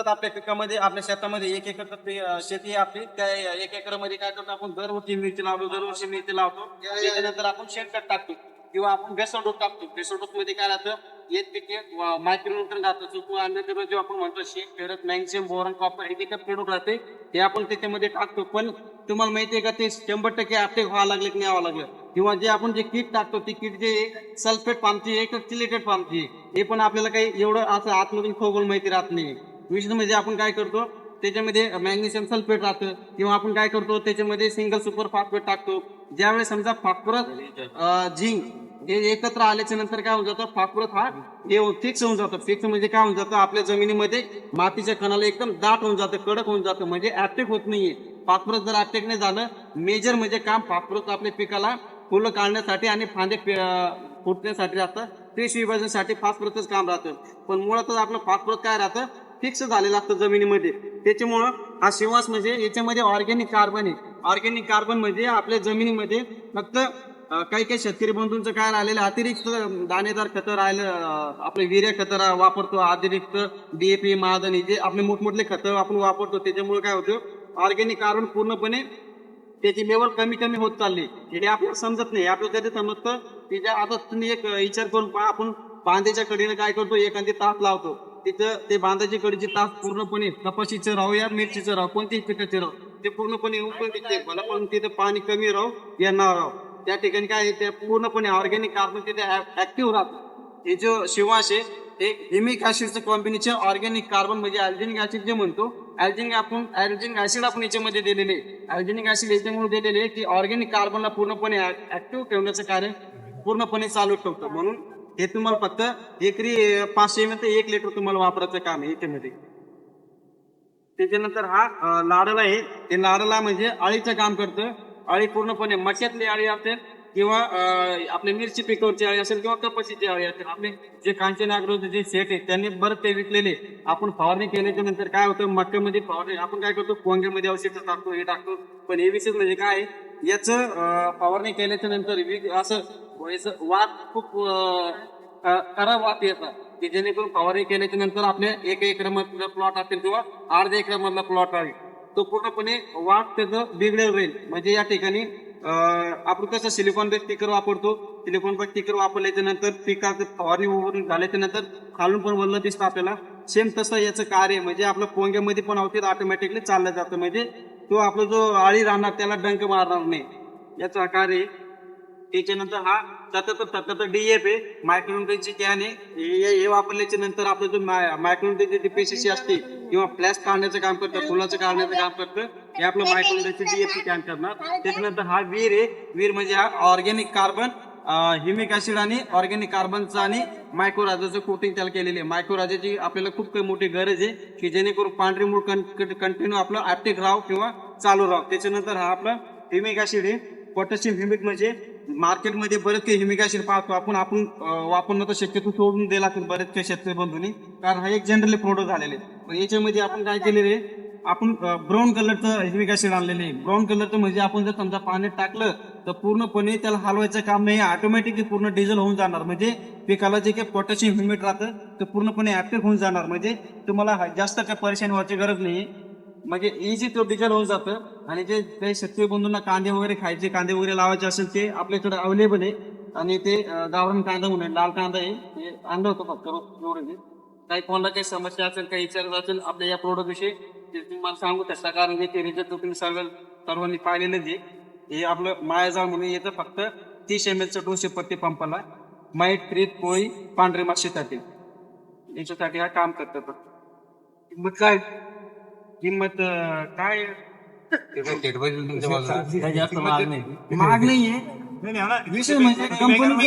सतत आपल्या पिकामध्ये आपल्या शेतामध्ये एक एकर अं, शेती आहे आपली. त्या एक एकरमध्ये काय करतो आपण? दरवर्षी मिरची लावतो दरवर्षी मिरची लावतो. त्याच्यानंतर आपण शेणखत टाकतो किंवा आपण बेसोडोस टाकतो. बेसोडोस मध्ये काय राहतं? एक पिके मायक्रोन्यूट्रन राहतं. चुकू अन्नद्रव्य जे आपण म्हणतो शेण फेरत मॅग्नेशियम बोरॉन कॉपर हे जे प्रोडक्ट राहते. ते आपण त्याच्यामध्ये टाकतो. पण तुम्हाला माहिती आहे का ते शंभर टक्के आपटे व्हावं लागले की नाही व्हावं लागलं? किंवा जे आपण जे किट टाकतो ती किट जे सल्फेट पामची आहे एक चिलेटेड पामची आहे? हे पण आपल्याला काही एवढं असं आतमधून खगोल माहिती राहत नाही. विशेष म्हणजे आपण काय करतो? त्याच्यामध्ये मॅग्नेशियम सल्फेट राहतं. किंवा आपण काय करतो? त्याच्यामध्ये सिंगल सुपर फॉस्फेट टाकतो. ज्यावेळेस समजा फॉस्फरस झिंक हे एकत्र आल्याच्यानंतर काय होऊन जातं? फॉस्फरस हा हे फिक्स होऊन जातं. फिक्स म्हणजे काय होऊन जातं? आपल्या जमिनीमध्ये मातीच्या कणाला एकदम दाट होऊन जातं कडक होऊन जातं. म्हणजे ऍक्टिक होत नाहीये. फॉस्फरस जर ऍक्टिक नाही झालं मेजर म्हणजे काम फॉस्फरस आपल्या पिकाला फुलं काढण्यासाठी आणि फांदे फुटण्यासाठी राहतं. ते विभाजनासाठी फॉस्फरसच काम राहतं. पण मुळातच आपलं फॉस्फरस काय राहतं? फिक्स झालेलं असतं जमिनीमध्ये. त्याच्यामुळं हा शिवास म्हणजे याच्यामध्ये ऑर्गॅनिक कार्बन आहे. ऑर्गॅनिक कार्बन म्हणजे आपल्या जमिनीमध्ये फक्त काही काही शेतकरी बंधूंचं काय राहिलेलं अतिरिक्त दाणेदार खतं राहिलं आपले विर्या खतं वापरतो अतिरिक्त डीएपी महादन हे जे आपले मोठमोठले खतं आपण वापरतो त्याच्यामुळे काय होतं ऑर्गॅनिक कार्बन पूर्णपणे त्याची लेवल कमी कमी होत चालली. हे आपल्याला समजत नाही. आपल्याला कधी समजतं त्याच्या आता तुम्ही एक विचार करून पहा आपण बांधेच्या कडीने काय करतो एखादी ताप लावतो. तिथं ते बांधाची कडीचे तास पूर्णपणे कपाशीचं राहू या मिरचीचं राहू कोणतीही पिकाचे राहू. ते पूर्णपणे उपयोग तिथे मला पण तिथं पाणी कमी राहू येणार राहू. त्या ठिकाणी काय आहे, ते पूर्णपणे ऑर्गॅनिक कार्बन तिथे ऍक्टिव्ह राहतो. हे जो शिवाश आहे हे हिमिक ऍसिडचं कॉम्बिनेशन ऑर्गॅनिक कार्बन म्हणजे अल्जेनिक ऍसिड जे म्हणतो अल्जेनिक आपण अल्जेनिक ऍसिड आपण याच्यामध्ये दिलेले अल्जेनिक ऍसिड याच्यामुळे दिलेले की ऑर्गॅनिक कार्बनला पूर्णपणे ऍक्टिव्ह ठेवण्याचं कार्य पूर्णपणे चालू ठेवतं. म्हणून हे तुम्हाला फक्त एकरी पाचशे एम ते एक लिटर तुम्हाला वापरायचं काम आहे याच्यामध्ये त्याच्यानंतर हा लाडला आहे. ते लाडला म्हणजे अळीचं काम करतं. अळी पूर्णपणे मक्यातली अळी असेल किंवा अं, आपली मिरची पिकवरची अळी असेल किंवा कपाशीची अळी असेल आपले जे कांचन अग्रोचे जे सेट आहे त्यांनी बरं ते विकलेले. आपण फवारणी केल्याच्यानंतर काय होतं मक्यामध्ये फवारणी आपण काय करतो कोंग्यामध्ये औषध टाकतो हे टाकतो. पण हे विशेष म्हणजे काय आहे, याचं फवारणी केल्याच्यानंतर असं वाद खूप अं, वाद येतात की जेणेकरून फवारणी केल्याच्यानंतर आपल्या एक एकर मधला प्लॉट असेल किंवा अर्ध्या एकर मधला प्लॉट आहे. तो पूर्णपणे वाट त्याचं बिघडेल राहील. म्हणजे या ठिकाणी आपण कसं सिलिकॉन बेस स्टिकर वापरतो? सिलिकॉन बेस स्टिकर वापरल्याच्या नंतर पिकाचं फवारणी वगैरे झाल्याच्यानंतर खालून पण वल्ल दिसतं आपल्याला. सेम तसं याचं कार्य म्हणजे आपलं पोंग्यामध्ये पण औषध ऑटोमॅटिकली चाललं जातं. म्हणजे तो आपला जो आळी राहणार त्याला डंक मारणार नाही. याचा कार्य त्याच्यानंतर हा सतत सतत डीएफ आहे मायक्रोन्यूट्रियनची कॅन आहे हे हे वापरल्याच्या नंतर आपलं जो मायक्रोन्यूट्रियनची डिफिशियन्सी असते किंवा फ्लॅश काढण्याचं काम करतं फुलाचं काढण्याचं काम करतं हे आपलं मायक्रोन्यूट्रियनची डीएफ कॅन करणार. त्याच्यानंतर हा वीर आहे. वीर म्हणजे हा ऑर्गॅनिक कार्बन हिमिक ऍसिड आणि ऑर्गॅनिक कार्बनचं आणि मायक्रोराजाचं कोटिंग त्याला केलेले आहे. मायक्रोराजाची आपल्याला खूप काही मोठी गरज आहे की जेणेकरून पांढरी मूळ कंटिन्यू आपलं ऍक्टिव्ह राहावं किंवा चालू राहावं. त्याच्यानंतर हा आपला हिमिक ऍसिड आहे. पोटॅशियम हिमिक म्हणजे मार्केटमध्ये बरेच काही हिमिक पाहतो. आपण आपण वापरणं तर शक्यतो सोडून दिला लागेल बरेच काही शेतकरी बंधूंनी. कारण हा एक जनरली प्रोडक्ट झालेले पण याच्यामध्ये आपण काय केलेले आपण ब्राऊन कलरचं हिमिक आणलेले आहे. ब्राऊन कलरचं म्हणजे आपण जर समजा पाण्यात टाकलं तर पूर्णपणे त्याला हलवायचं काम नाही. ऑटोमॅटिकली पूर्ण डिझेल होऊन जाणार. म्हणजे पिकाला जे काही पोटॅशियम हिमिट राहतं ते पूर्णपणे ऍक्टिव्ह होऊन जाणार. म्हणजे तुम्हाला जास्त काय परेशान व्हायची गरज नाही म्हणजे इजी तो डिझेल होऊन जातं आणि जे काही शेतकरी बंधूंना कांदे वगैरे खायचे कांदे वगैरे लावायचे असेल ते आपल्याकडे अवेलेबल आहे. आणि ते गावरान कांदा म्हणून लाल कांदा आहे. ते आणलं होतं फक्त एवढे काही कोणाला काही समस्या असेल काही विचारत असेल आपल्या या प्रोडक्ट विषयी ते तुम्ही मला सांगू शकता. कारण की ते रिझल्ट तुम्ही सर्व सर्वांनी पाहिलेलं आहे. हे आपलं मायाजाळ म्हणून येतं फक्त तीस एम एलचं दोनशे पत्ती पंपाला. माईट प्रीत पोळी पांढरी माशीसाठी याच्यासाठी हा काम करतात. मग काय? किंमत अं, काय काही जास्त महाग नाही. महाग नाहीये. विषय म्हणजे कंपनी